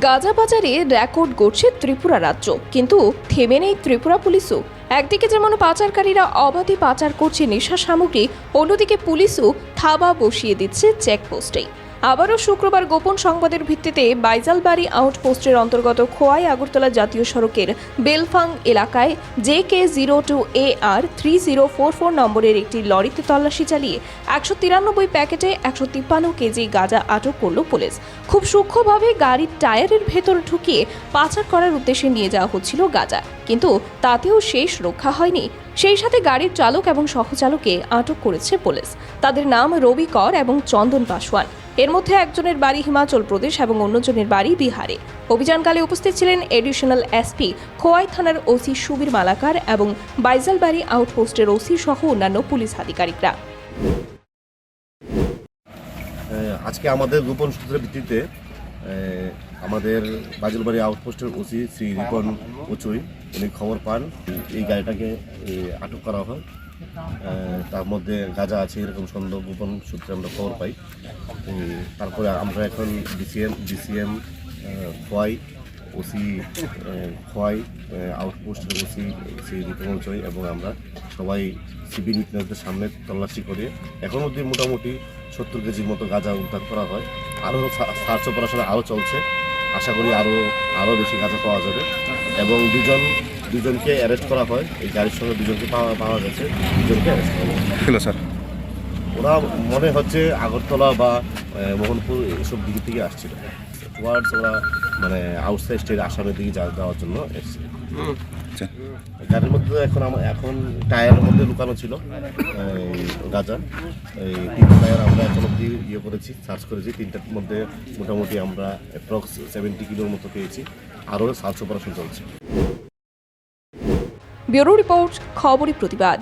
গাজা বাজারে রেকর্ড গড়ছে ত্রিপুরা রাজ্য। কিন্তু থেমে নেই ত্রিপুরা পুলিশও। একদিকে যেমন পাচারকারীরা অবাধে পাচার করছে নেশা সামগ্রী, অন্যদিকে পুলিশও থাবা বসিয়ে দিচ্ছে চেকপোস্টেই আবারও শুক্রবার গোপন সংবাদের ভিত্তিতে বাইজালবাড়ি আউটপোস্টের অন্তর্গত খোয়াই আগরতলা জাতীয় সড়কের বেলফাং এলাকায় J K zero two A R three zero four four নম্বরের একটি লরিতে তল্লাশি চালিয়ে একশো তিরানব্বই প্যাকেটে একশো তিপ্পান্ন কেজি গাঁজা আটক করল পুলিশ। খুব সূক্ষ্মভাবে গাড়ির টায়ারের ভেতর ঢুকিয়ে পাচার করার উদ্দেশ্যে নিয়ে যাওয়া হচ্ছিল গাঁজা। কিন্তু তাতেও শেষ রক্ষা হয়নি। সেই সাথে গাড়ির চালক এবং সহচালকে আটক করেছে পুলিশ। তাদের নাম রবি কর এবং চন্দন পাসওয়ান। এর মধ্যে একজনের বাড়ি হিমাচল প্রদেশ এবং অন্যজনের বাড়ি বিহারে। অভিযানকালে উপস্থিত ছিলেন এডিশনাল এসপি খোয়াই থানার ওসি সুবীর মালাকার এবং বাইজালবাড়ি আউটপোস্টের ওসি সহ অন্যান্য পুলিশ আধিকারিকরা। আজকে আমাদের গোপন সূত্রের ভিত্তিতে আমাদের বাজলবাড়ি আউটপোস্টের ওসি শ্রী রিপন উচুই উনি খবর পান। এই গাড়িটাকে আটক করা হয়। তার মধ্যে গাঁজা আছে, এরকম সন্দেহ গোপন সূত্রে আমরা খবর পাই। তারপরে আমরা এখন DCM DCM Khowai OC Khowai আউটপোস্টের OC Ripon Uchoi এবং আমরা সবাই সিভিল উইটনেসদের সামনে তল্লাশি করে, এখন অবধি মোটামুটি সত্তর কেজির মতো গাঁজা উদ্ধার করা হয়। আরও সার্চ অপারেশন আরও চলছে। আশা করি আরও আরও বেশি গাঁজা পাওয়া যাবে। এবং দুজন দুজনকে অ্যারেস্ট করা হয়। এই গাড়ির সঙ্গে দুজনকে পাওয়া পাওয়া গেছে। দুজনকে অ্যারেস্ট করা হয়। স্যার। ওরা মনে হচ্ছে আগরতলা বা মোহনপুর এসব দিক থেকে আসছিল। টুয়ার্ডস ওরা মানে আউটসাইড স্টেট আসামের দিকে যা- যাওয়ার জন্য এসছে। আচ্ছা। গাড়ির মধ্যে এখন আমার এখন টায়ারের মধ্যে লুকানো ছিল গাঁজা। এই তিনটা টায়ার আমরা এখন অব্দি ইয়ে করেছি সার্চ করেছি। তিনটার মধ্যে মোটামুটি আমরা অ্যাপ্রক্স সেভেন্টি কিলোর মতো পেয়েছি। আরও সার্চ অপারেশন চলছে। ব্যুরো রিপোর্ট খবরই প্রতিবাদ।